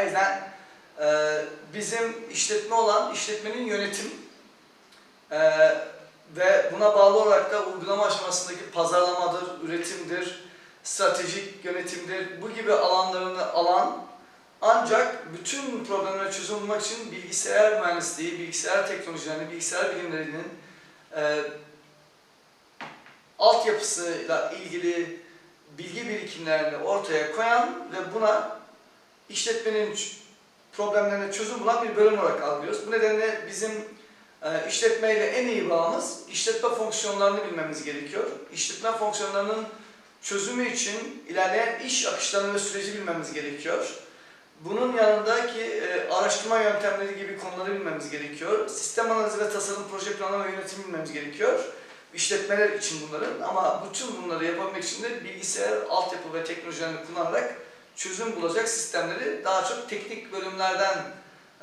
O yüzden e, bizim işletme olan işletmenin yönetim e, ve buna bağlı olarak da uygulama aşamasındaki pazarlamadır, üretimdir, stratejik yönetimdir, bu gibi alanlarını alan ancak bütün problemlere çözüm bulmak için bilgisayar mühendisliği, bilgisayar teknolojilerini, bilgisayar bilimlerinin e, altyapısıyla ilgili bilgi birikimlerini ortaya koyan ve buna işletmenin problemlerine çözüm bulan bir bölüm olarak algılıyoruz. Bu nedenle bizim e, işletmeyle en iyi bağımız işletme fonksiyonlarını bilmemiz gerekiyor. İşletme fonksiyonlarının çözümü için ilerleyen iş akışlarını ve süreci bilmemiz gerekiyor. Bunun yanındaki e, araştırma yöntemleri gibi konuları bilmemiz gerekiyor. Sistem analizi ve tasarım, proje planlama ve yönetimi bilmemiz gerekiyor. İşletmeler için bunların ama bütün bunları yapabilmek için de bilgisayar altyapı ve teknolojilerini kullanarak çözüm bulacak sistemleri daha çok teknik bölümlerden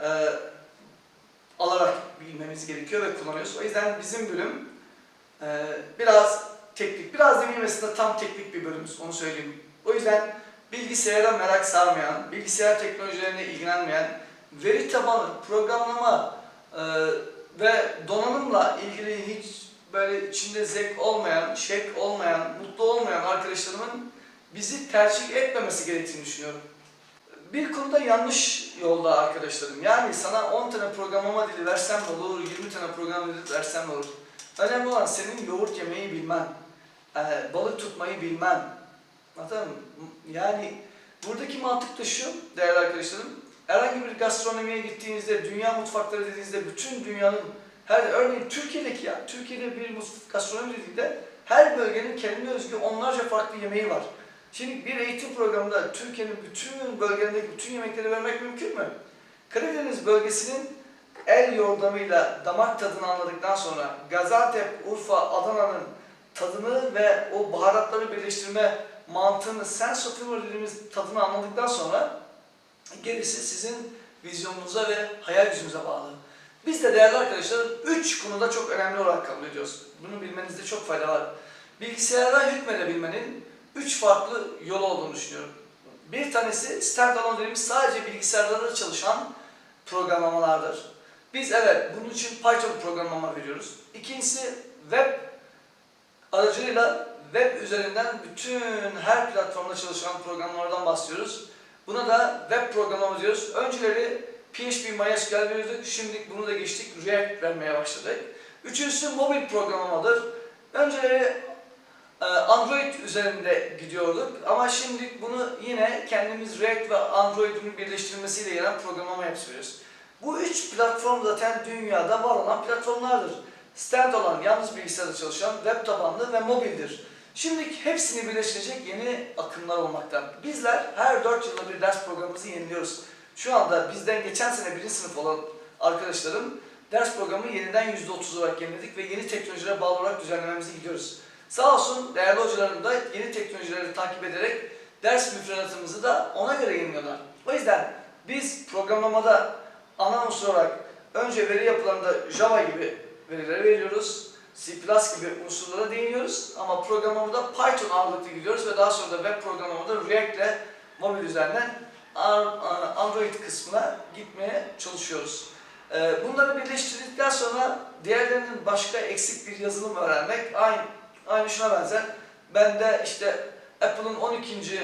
e, alarak bilmemiz gerekiyor ve kullanıyoruz. O yüzden bizim bölüm e, biraz teknik, biraz demeyeyim aslında tam teknik bir bölümümüz, onu söyleyeyim. O yüzden bilgisayara merak sarmayan, bilgisayar teknolojilerine ilgilenmeyen, veri tabanı, programlama e, ve donanımla ilgili hiç böyle içinde zevk olmayan, şevk olmayan, mutlu olmayan arkadaşlarımın bizi tercih etmemesi gerektiğini düşünüyorum. Bir konuda yanlış yolda arkadaşlarım. Yani sana 10 tane programlama dili versem ne olur, 20 tane programlama dili versem ne olur. Önemli olan senin yoğurt yemeyi bilmen, e, balık tutmayı bilmen. Anladın? Yani buradaki mantık da şu değerli arkadaşlarım. Herhangi bir gastronomiye gittiğinizde, dünya mutfakları dediğinizde bütün dünyanın her örneğin Türkiye'deki ya, Türkiye'de bir gastronomi dediğinde her bölgenin kendine özgü onlarca farklı yemeği var. Şimdi bir eğitim programında Türkiye'nin bütün bölgelerindeki bütün yemekleri vermek mümkün mü? Karadeniz bölgesinin el yordamıyla damak tadını anladıktan sonra Gaziantep, Urfa, Adana'nın tadını ve o baharatları birleştirme mantığını, sense of humor dediğimiz tadını anladıktan sonra gerisi sizin vizyonunuza ve hayal gücünüze bağlı. Biz de değerli arkadaşlar üç konuda çok önemli olarak kabul ediyoruz. Bunu bilmenizde çok fayda var. Bilgisayara hükmedebilmenin üç farklı yolu olduğunu düşünüyorum. Bir tanesi standalone dediğimiz sadece bilgisayarlarda çalışan programlamalardır. Biz evet bunun için Python programlama veriyoruz. İkincisi web aracılığıyla web üzerinden bütün her platformda çalışan programlardan bahsediyoruz. Buna da web programlama diyoruz. Önceleri PHP, MySQL veriyorduk. Şimdi bunu da geçtik. React vermeye başladık. Üçüncüsü mobil programlamadır. Önceleri Android üzerinde gidiyorduk ama şimdi bunu yine kendimiz React ve Android'in birleştirilmesiyle gelen programlama yapıyoruz. Bu üç platform zaten dünyada var olan platformlardır. Standalone, yalnız bilgisayarda çalışan, web tabanlı ve mobildir. Şimdi hepsini birleştirecek yeni akımlar olmakta. Bizler her 4 yılda bir ders programımızı yeniliyoruz. Şu anda bizden geçen sene birinci sınıf olan arkadaşlarım ders programı yeniden %30 olarak yeniledik ve yeni teknolojilere bağlı olarak düzenlememize gidiyoruz. Sağ olsun değerli hocalarım da yeni teknolojileri takip ederek ders müfredatımızı da ona göre yeniliyorlar. O yüzden biz programlamada ana unsur olarak önce veri yapılarında Java gibi verileri veriyoruz. C++ gibi unsurlara değiniyoruz ama programlamada Python ağırlıklı gidiyoruz ve daha sonra da web programlamada React ile mobil üzerinden Android kısmına gitmeye çalışıyoruz. Ee, Bunları birleştirdikten sonra diğerlerinin başka eksik bir yazılım öğrenmek aynı, aynı şuna benzer. Bende işte Apple'ın 12.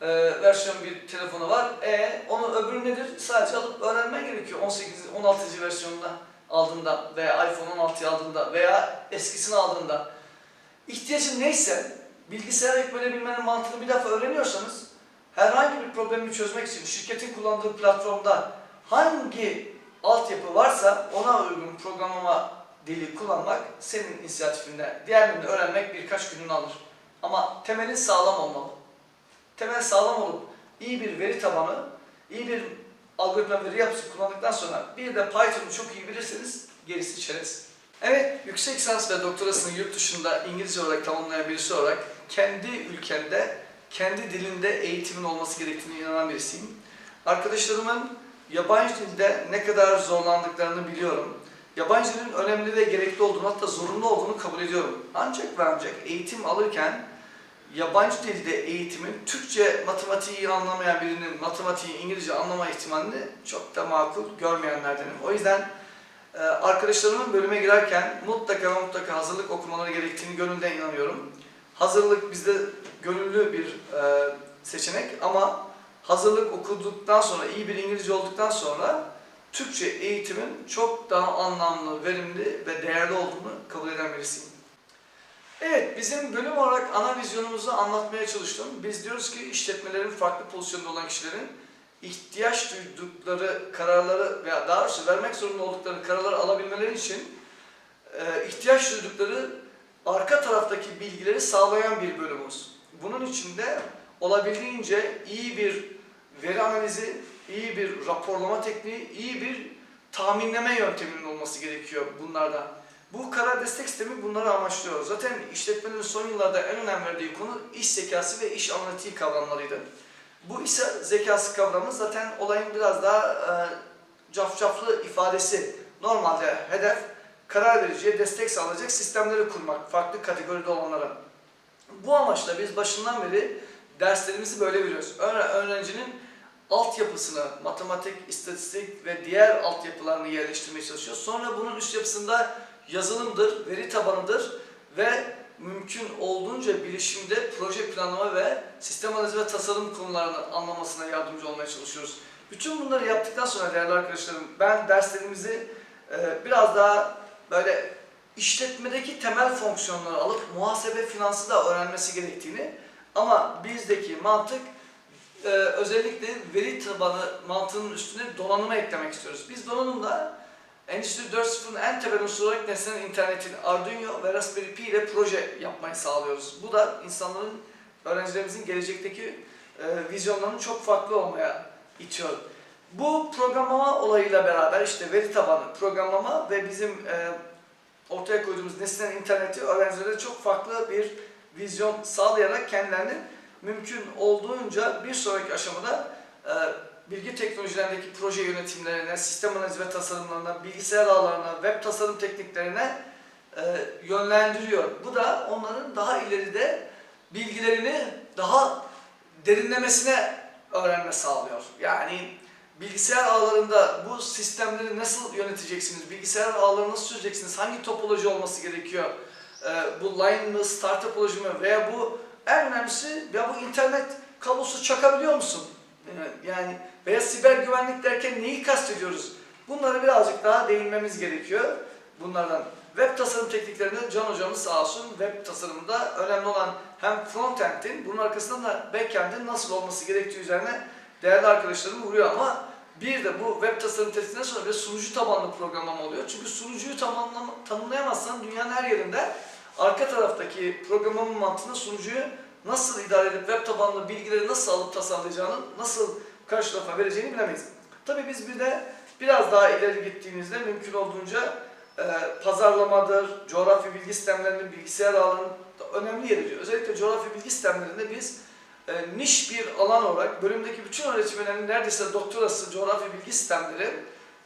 e, versiyon bir telefonu var. E onu öbürü nedir? Sadece alıp öğrenmen gerekiyor 18 16. versiyonunda aldığında veya iPhone 16'yı aldığında veya eskisini aldığında. İhtiyacın neyse bilgisayara yüklenebilmenin mantığını bir defa öğreniyorsanız herhangi bir problemi çözmek için şirketin kullandığı platformda hangi altyapı varsa ona uygun programlama dili kullanmak senin inisiyatifinde. Diğerlerini öğrenmek birkaç gününü alır. Ama temelin sağlam olmalı. Temel sağlam olup iyi bir veri tabanı, iyi bir algoritma veri yapısı kullandıktan sonra bir de Python'u çok iyi bilirseniz gerisi çerez. Evet, yüksek lisans ve doktorasını yurt dışında İngilizce olarak tamamlayan birisi olarak kendi ülkende, kendi dilinde eğitimin olması gerektiğine inanan birisiyim. Arkadaşlarımın yabancı dilde ne kadar zorlandıklarını biliyorum. Yabancı dilin önemli ve gerekli olduğunu hatta zorunlu olduğunu kabul ediyorum. Ancak ve ancak eğitim alırken yabancı dilde eğitimin Türkçe matematiği anlamayan birinin matematiği İngilizce anlama ihtimalini çok da makul görmeyenlerdenim. O yüzden e, arkadaşlarımın bölüme girerken mutlaka ve mutlaka hazırlık okumaları gerektiğini gönülden inanıyorum. Hazırlık bizde gönüllü bir e, seçenek ama hazırlık okuduktan sonra, iyi bir İngilizce olduktan sonra Türkçe eğitimin çok daha anlamlı, verimli ve değerli olduğunu kabul eden birisiyim. Evet, bizim bölüm olarak ana vizyonumuzu anlatmaya çalıştım. Biz diyoruz ki işletmelerin farklı pozisyonda olan kişilerin ihtiyaç duydukları kararları veya daha doğrusu vermek zorunda oldukları kararları alabilmeleri için e, ihtiyaç duydukları arka taraftaki bilgileri sağlayan bir bölümümüz. Bunun için de olabildiğince iyi bir veri analizi, iyi bir raporlama tekniği, iyi bir tahminleme yönteminin olması gerekiyor bunlardan. Bu karar destek sistemi bunları amaçlıyor. Zaten işletmenin son yıllarda en önem verdiği konu iş zekası ve iş analitiği kavramlarıydı. Bu iş zekası kavramı zaten olayın biraz daha e, cafcaflı ifadesi. Normalde hedef karar vericiye destek sağlayacak sistemleri kurmak, farklı kategoride olanlara. Bu amaçla biz başından beri derslerimizi böyle veriyoruz. Öğren- Öğrencinin altyapısını, matematik, istatistik ve diğer altyapılarını yerleştirmeye çalışıyoruz. Sonra bunun üst yapısında yazılımdır, veri tabanıdır ve mümkün olduğunca bilişimde proje planlama ve sistem analizi ve tasarım konularını anlamasına yardımcı olmaya çalışıyoruz. Bütün bunları yaptıktan sonra değerli arkadaşlarım ben derslerimizi e, biraz daha böyle işletmedeki temel fonksiyonları alıp muhasebe finansı da öğrenmesi gerektiğini ama bizdeki mantık e, özellikle veri tabanı mantığının üstüne donanıma eklemek istiyoruz. Biz donanımda Endüstri 4.0'ın en temel unsuru olarak nesnenin internetin Arduino ve Raspberry Pi ile proje yapmayı sağlıyoruz. Bu da insanların, öğrencilerimizin gelecekteki e, vizyonlarının çok farklı olmaya itiyor. Bu programlama olayıyla beraber işte veri tabanı programlama ve bizim e, ortaya koyduğumuz nesnenin interneti öğrencilere çok farklı bir vizyon sağlayarak kendilerini mümkün olduğunca bir sonraki aşamada e, bilgi teknolojilerindeki proje yönetimlerine, sistem analizi ve tasarımlarına, bilgisayar ağlarına, web tasarım tekniklerine e, yönlendiriyor. Bu da onların daha ileride bilgilerini daha derinlemesine öğrenme sağlıyor. Yani bilgisayar ağlarında bu sistemleri nasıl yöneteceksiniz, bilgisayar ağlarını nasıl çözeceksiniz, hangi topoloji olması gerekiyor, e, bu line mı, star topoloji mi veya bu en önemlisi ya bu internet kablosu çakabiliyor musun? Yani veya siber güvenlik derken neyi kastediyoruz? Bunlara birazcık daha değinmemiz gerekiyor. Bunlardan web tasarım tekniklerinde Can hocamız sağ olsun web tasarımında önemli olan hem frontend'in bunun arkasından da backend'in nasıl olması gerektiği üzerine değerli arkadaşlarım vuruyor ama bir de bu web tasarım testinden sonra bir sunucu tabanlı programlama oluyor. Çünkü sunucuyu tamamlama, tanımlayamazsan dünyanın her yerinde arka taraftaki programlama mantığında sunucuyu nasıl idare edip web tabanlı bilgileri nasıl alıp tasarlayacağını, nasıl karşı tarafa vereceğini bilemeyiz. Tabii biz bir de biraz daha ileri gittiğimizde mümkün olduğunca e, pazarlamadır, coğrafi bilgi sistemlerinin bilgisayar ağlarının önemli yeri diyor. Özellikle coğrafi bilgi sistemlerinde biz e, niş bir alan olarak bölümdeki bütün öğretmenlerin neredeyse doktorası coğrafi bilgi sistemleri,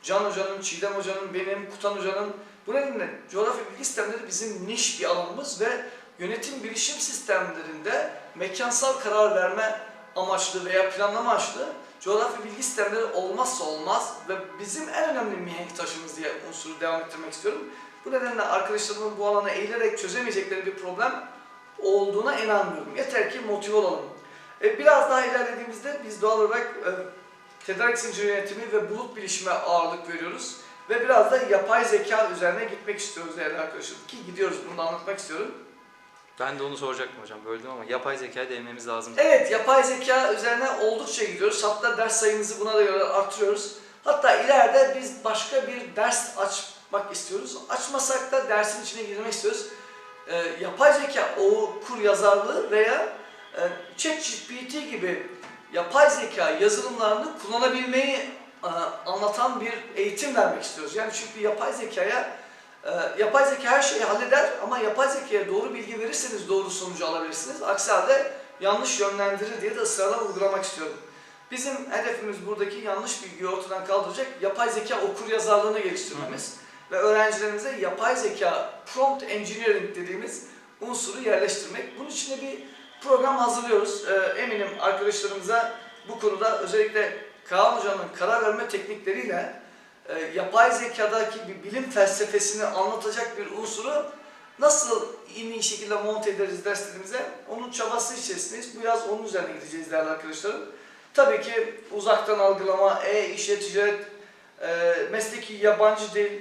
Can Hoca'nın, Çiğdem Hoca'nın, benim, Kutan Hoca'nın bu nedenle coğrafi bilgi sistemleri bizim niş bir alanımız ve yönetim bilişim sistemlerinde mekansal karar verme amaçlı veya planlama amaçlı coğrafi bilgi sistemleri olmazsa olmaz ve bizim en önemli mihenk taşımız diye unsuru devam ettirmek istiyorum. Bu nedenle arkadaşlarımın bu alana eğilerek çözemeyecekleri bir problem olduğuna inanmıyorum. Yeter ki motive olalım. E, biraz daha ilerlediğimizde biz doğal olarak e, tedarik zinciri yönetimi ve bulut bilişime ağırlık veriyoruz. Ve biraz da yapay zeka üzerine gitmek istiyoruz değerli arkadaşlarım. Ki gidiyoruz bunu da anlatmak istiyorum. Ben de onu soracaktım hocam. Böldüm ama yapay zekaya değinmemiz lazım. Evet, yapay zeka üzerine oldukça gidiyoruz. Hatta ders sayımızı buna da göre artırıyoruz. Hatta ileride biz başka bir ders açmak istiyoruz. Açmasak da dersin içine girmek istiyoruz. Ee, yapay zeka, o kur yazarlığı veya e, ChatGPT gibi yapay zeka yazılımlarını kullanabilmeyi anlatan bir eğitim vermek istiyoruz. Yani çünkü yapay zekaya e, yapay zeka her şeyi halleder ama yapay zekaya doğru bilgi verirseniz doğru sonucu alabilirsiniz. Aksi halde yanlış yönlendirir diye de ısrarla vurgulamak istiyorum. Bizim hedefimiz buradaki yanlış bilgiyi ortadan kaldıracak yapay zeka okur yazarlığını geliştirmemiz ve öğrencilerimize yapay zeka prompt engineering dediğimiz unsuru yerleştirmek. Bunun için de bir program hazırlıyoruz. Ee, eminim arkadaşlarımıza bu konuda özellikle Kaan Hoca'nın karar verme teknikleriyle e, yapay zekadaki bir bilim felsefesini anlatacak bir unsuru nasıl en iyi şekilde monte ederiz derslerimize onun çabası içerisindeyiz. Bu yaz onun üzerine gideceğiz değerli arkadaşlarım. Tabii ki uzaktan algılama, e-işe, ticaret, e, mesleki yabancı dil,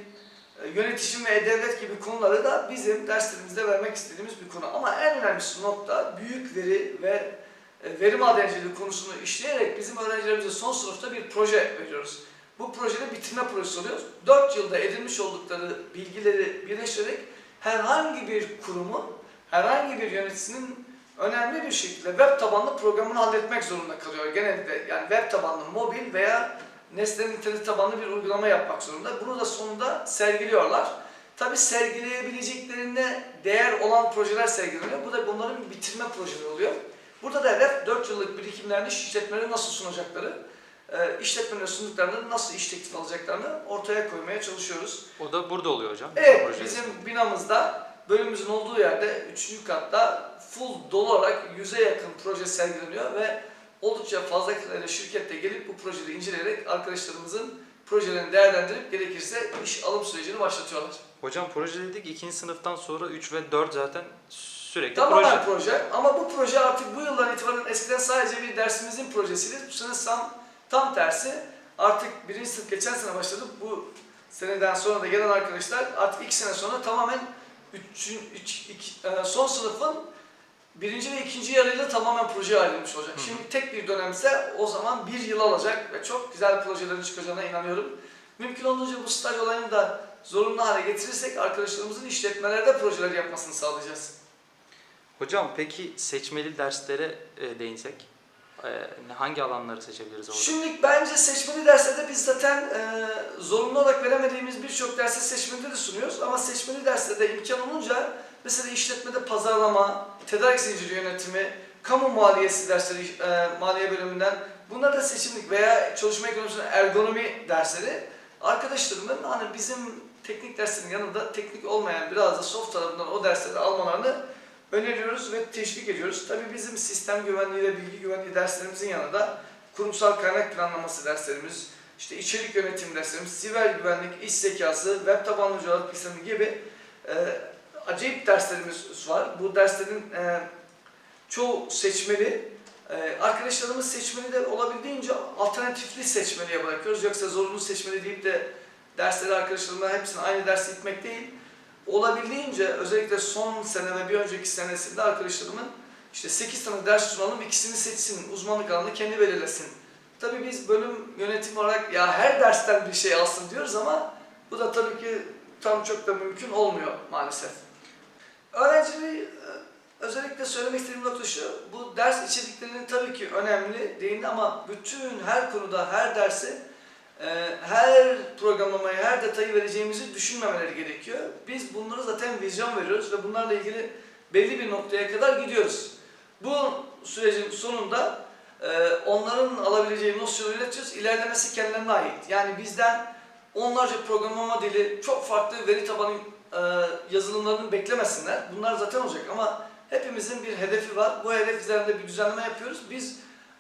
e, yönetişim ve e-devlet gibi konuları da bizim derslerimizde vermek istediğimiz bir konu. Ama en önemlisi nokta büyük veri ve veri madenciliği konusunu işleyerek bizim öğrencilerimize son sınıfta bir proje veriyoruz. Bu projede bitirme projesi oluyor. 4 yılda edinmiş oldukları bilgileri birleştirerek herhangi bir kurumun, herhangi bir yöneticisinin önemli bir şekilde web tabanlı programını halletmek zorunda kalıyor. Genellikle yani web tabanlı mobil veya nesnenin internet tabanlı bir uygulama yapmak zorunda. Bunu da sonunda sergiliyorlar. Tabi sergileyebileceklerine değer olan projeler sergileniyor. Bu da bunların bitirme projeleri oluyor. Burada da hedef 4 yıllık birikimlerini işletmelere nasıl sunacakları, e, işletmelere sunduklarında nasıl iş teklif alacaklarını ortaya koymaya çalışıyoruz. O da burada oluyor hocam. Evet, Projesi. bizim binamızda bölümümüzün olduğu yerde 3. katta full dolu olarak 100'e yakın proje sergileniyor ve oldukça fazla şirkette gelip bu projeleri inceleyerek arkadaşlarımızın projelerini değerlendirip gerekirse iş alım sürecini başlatıyorlar. Hocam proje dedik ikinci sınıftan sonra 3 ve 4 zaten sürekli Tamamen proje. proje. ama bu proje artık bu yıldan itibaren eskiden sadece bir dersimizin projesiydi. Bu sene tam, tam tersi artık birinci sınıf geçen sene başladı. Bu seneden sonra da gelen arkadaşlar artık iki sene sonra tamamen üçün, üç, iki- e, son sınıfın birinci ve ikinci yarıyla tamamen projeye ayrılmış olacak. Hı. Şimdi tek bir dönemse o zaman bir yıl alacak ve çok güzel projelerin çıkacağına inanıyorum. Mümkün olduğunca bu staj olayını da zorunlu hale getirirsek arkadaşlarımızın işletmelerde projeler yapmasını sağlayacağız. Hocam peki seçmeli derslere e, değinsek e, hangi alanları seçebiliriz orada? Şimdi bence seçmeli derslerde biz zaten e, zorunlu olarak veremediğimiz birçok dersi seçmeli de sunuyoruz. Ama seçmeli derslerde imkan olunca mesela işletmede pazarlama, tedarik zinciri yönetimi, kamu maliyesi dersleri e, maliye bölümünden bunlar da seçimlik veya çalışma ekonomisinin ergonomi dersleri arkadaşlarımın hani bizim teknik derslerin yanında teknik olmayan biraz da soft tarafından o dersleri almalarını öneriyoruz ve teşvik ediyoruz. Tabii bizim sistem güvenliği ve bilgi güvenliği derslerimizin yanında kurumsal kaynak planlaması derslerimiz, işte içerik yönetim derslerimiz, siber güvenlik, iş zekası, web tabanlı cevap sistemi gibi e, acayip derslerimiz var. Bu derslerin e, çoğu seçmeli. E, arkadaşlarımız seçmeli de olabildiğince alternatifli seçmeliye bırakıyoruz. Yoksa zorunlu seçmeli deyip de dersleri arkadaşlarımla hepsini aynı dersi gitmek değil olabildiğince özellikle son sene ve bir önceki senesinde arkadaşlarımın işte 8 tane ders sunalım, ikisini seçsin, uzmanlık alanını kendi belirlesin. Tabii biz bölüm yönetim olarak ya her dersten bir şey alsın diyoruz ama bu da tabii ki tam çok da mümkün olmuyor maalesef. Öğrenciliği e, özellikle söylemek istediğim nokta şu, bu ders içeriklerinin tabii ki önemli değil ama bütün her konuda her dersi her programlamayı, her detayı vereceğimizi düşünmemeleri gerekiyor. Biz bunları zaten vizyon veriyoruz ve bunlarla ilgili belli bir noktaya kadar gidiyoruz. Bu sürecin sonunda e, onların alabileceği nosyonu üretiyoruz. İlerlemesi kendilerine ait. Yani bizden onlarca programlama dili, çok farklı veri tabanı e, yazılımlarını beklemesinler. Bunlar zaten olacak ama hepimizin bir hedefi var. Bu hedef üzerinde bir düzenleme yapıyoruz. Biz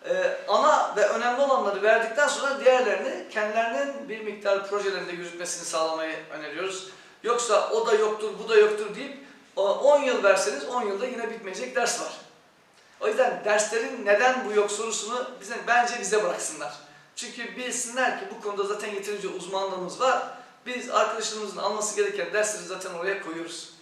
ee, ana ve önemli olanları verdikten sonra diğerlerini kendilerinin bir miktar projelerinde yürütmesini sağlamayı öneriyoruz. Yoksa o da yoktur, bu da yoktur deyip o 10 yıl verseniz 10 yılda yine bitmeyecek ders var. O yüzden derslerin neden bu yok sorusunu bize, bence bize bıraksınlar. Çünkü bilsinler ki bu konuda zaten yeterince uzmanlığımız var. Biz arkadaşlarımızın alması gereken dersleri zaten oraya koyuyoruz.